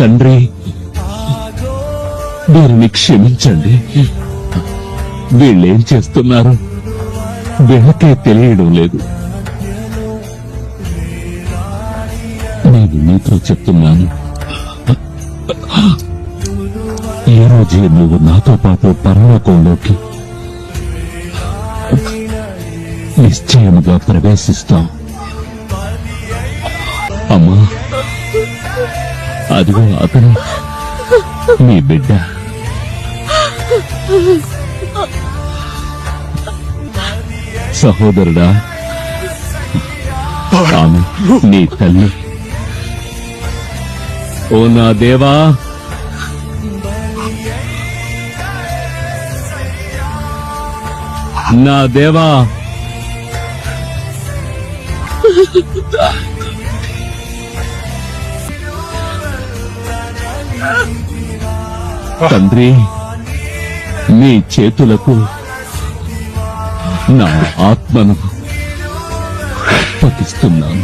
తండ్రి వీరిని క్షమించండి. వీళ్ళేం చేస్తున్నారు? వీళ్ళకే తెలియడం లేదు. నేను నీతో చెప్తున్నాను. ఈ రోజే నువ్వు నాతో పాటు పరలోకంలోకి నిశ్చయముగా ప్రవేశిస్తావు. అమ్మా అదిగో అతను. మీ బిడ్డ. సహోదరుడా ఆమె నీ తల్లి. ఓ నా దేవా. నా దేవా. తండ్రి నీ చేతులకు నా ఆత్మను పతిస్తున్నాను